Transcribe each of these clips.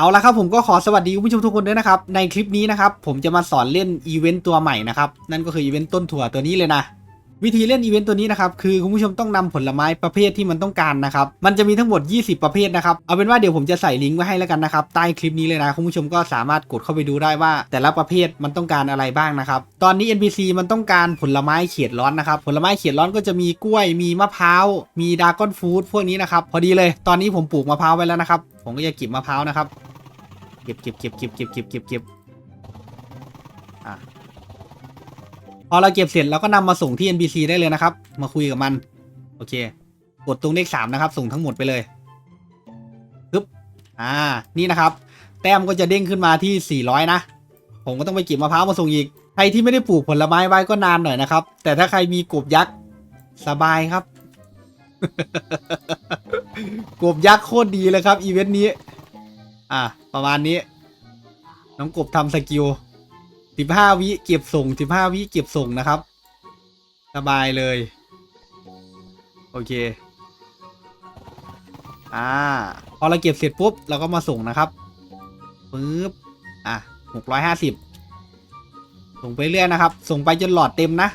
เอาละครับผมก็ขอสวัสดีคุณผู้ชมทุกคนด้วยนะครับ ในคลิปนี้นะครับผมจะมาสอนเล่นอีเวนต์ตัวใหม่นะครับ นั่นก็คืออีเวนต์ต้นถั่วตัวนี้เลยนะวิธีเล่นอีเวนต์ตัวนี้นะครับคือคุณผู้ชมต้องนำผลไม้ประเภทที่มันต้องการนะครับมันจะมีทั้งหมด 20 ประเภทนะครับเอาเป็นว่าเดี๋ยวผมจะใส่ลิงก์ไว้ให้แล้วกันนะครับใต้คลิปนี้เลยนะคุณผู้ชมก็สามารถกดเข้าไปดูได้ว่า แต่ละประเภทมันต้องการอะไรบ้างนะครับตอนนี้ NPC มันต้องการผลไม้เขียดร้อนนะครับผลไม้เขียดร้อนก็จะมีกล้วย มีมะพร้าวมีดากอนฟูดพวกนี้นะครับพอดีเลย ตอนนี้ผมปลูกมะพร้าวไว้แล้วนะครับผมก็จะเก็บมะพร้าวนะครับ เก็บเก็บเก็บเก็บเก็บเก็บเก็บเก็บอะพอเราเก็บเสร็จเราก็นำมาส่งที่ NPC ได้เลยนะครับ มาคุยกับมัน โอเค กดตรงเลขสามนะครับ ส่งทั้งหมดไปเลยปึ๊บอ่า นี่นะครับ แต้มก็จะเด้งขึ้นมาที่ 400 นะ ผมก็ต้องไปเก็บมะพร้าวมาส่งอีก ใครที่ไม่ได้ปลูกผลไม้ไว้ก็นานหน่อยนะครับ แต่ถ้าใครมีกบยักษ์สบายครับ กบยักษ์โคตรดีเลยครับอีเวนต์นี้ อะ ประมาณนี้ น้องกบทำสกิลสิบห้าวิเก็บส่งสิบห้าวิเก็บส่งนะครับ สบายเลย โอเค อ่า พอเราเก็บเสร็จปุ๊บ เราก็มาส่งนะครับปึ๊บอะหกร้อยห้าสิบส่งไปเรื่อยนะครับ ส่งไปจนหลอดเต็มนะ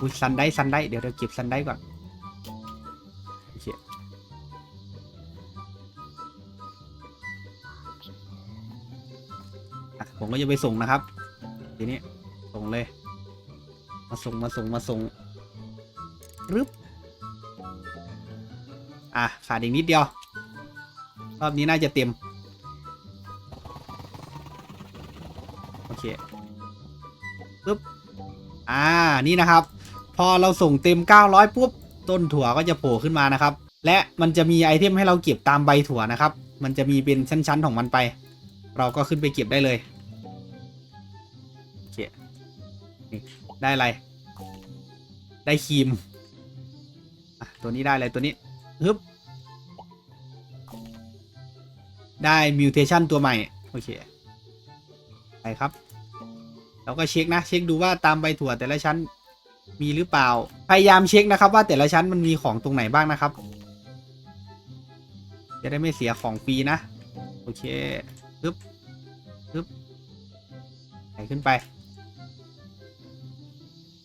อุ้ยซันได้ซันได้เดี๋ยวเราเก็บซันได้ก่อนโอเคผมก็จะไปส่งนะครับ ทีนี้ส่งเลย มาส่งมาส่งมาส่งรึบอะขาดอีกนิดเดียว รอบนี้น่าจะเต็ม โอเคปึ๊บ อ่า นี่นะครับ พอเราส่งเต็ม 900 ปุ๊บ ต้นถั่วก็จะโผล่ขึ้นมานะครับ และมันจะมีไอเทมให้เราเก็บตามใบถั่วนะครับ มันจะมีเป็นชั้นๆของมันไป เราก็ขึ้นไปเก็บได้เลยโอเคได้อะไร ได้ครีมตัวนี้ได้อะไรตัวนี้ฮึบได้มิวเทชันตัวใหม่ โอเค ไปครับ เราก็เช็คนะ เช็คดูว่าตามใบถั่วแต่ละชั้น มีหรือเปล่า พยายามเช็คนะครับ ว่าแต่ละชั้นมันมีของตรงไหนบ้างนะครับ จะได้ไม่เสียของฟรีนะ โอเคปึ๊บปึ๊บไหขึ้นไป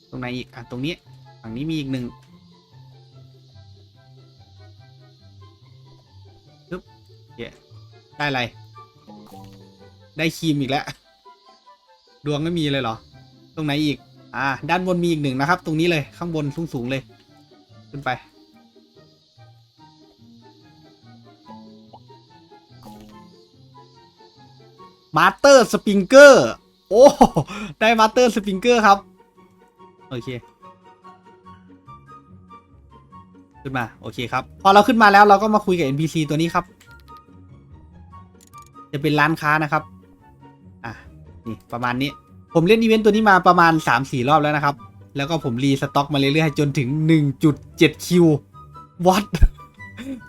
ตรงไหนอีก อะ ตรงนี้ฝั่งนี้มีอีกหนึ่งปึ๊บโอเคได้อะไร ได้ครีมอีกแล้ว ดวงไม่มีเลยเหรอ ตรงไหนอีก อ่า ด้านบนมีอีกหนึ่งนะครับ ตรงนี้เลยข้างบนสูงๆเลย ขึ้นไป มาสเตอร์สปริงเกอร์ โอ้ ได้มาสเตอร์สปริงเกอร์ครับ โอเค ขึ้นมา โอเคครับ พอเราขึ้นมาแล้วเราก็มาคุยกับ NPC ตัวนี้ครับ จะเป็นร้านค้านะครับ อะ นี่ประมาณนี้ ผมเล่นอีเวนต์ตัวนี้มาประมาณ 3-4 รอบแล้วนะครับ แล้วก็ผมรีสต็อกมาเรื่อยๆจนถึง 1.7 คิววัด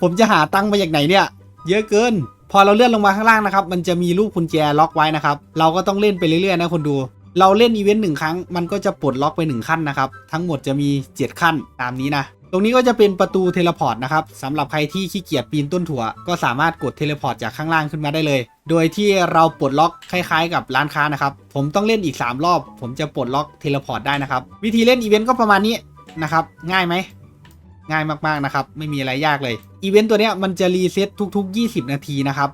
ผมจะหาตังค์มาจากไหนเนี่ย เยอะเกิน พอเราเลื่อนลงมาข้างล่างนะครับ มันจะมีรูปกุญแจล็อกไว้นะครับ เราก็ต้องเล่นไปเรื่อยๆนะคนดู เราเล่นอีเวนต์หนึ่งครั้ง มันก็จะปลดล็อกไปหนึ่งขั้นนะครับ ทั้งหมดจะมี 7 ขั้นตามนี้นะ รงนี้ก็จะเป็นประตูเทเลพอร์ตนะครับสำหรับใครที่ขี้เกียจปีนต้นถั่ว ก็สามารถกดเทเลพอร์ตจากข้างล่างขึ้นมาได้เลย โดยที่เราปลดล็อกคล้ายๆ กับร้านค้านะครับ ผมต้องเล่นอีก 3 รอบ ผมจะปลดล็อกเทเลพอร์ตได้นะครับ วิธีเล่นอีเวนต์ก็ประมาณนี้นะครับง่ายไหมง่ายมากๆนะครับไม่มีอะไรยากเลยอีเวนต์ตัวเนี้ยมันจะรีเซ็ตทุก ๆ 20 นาทีนะครับ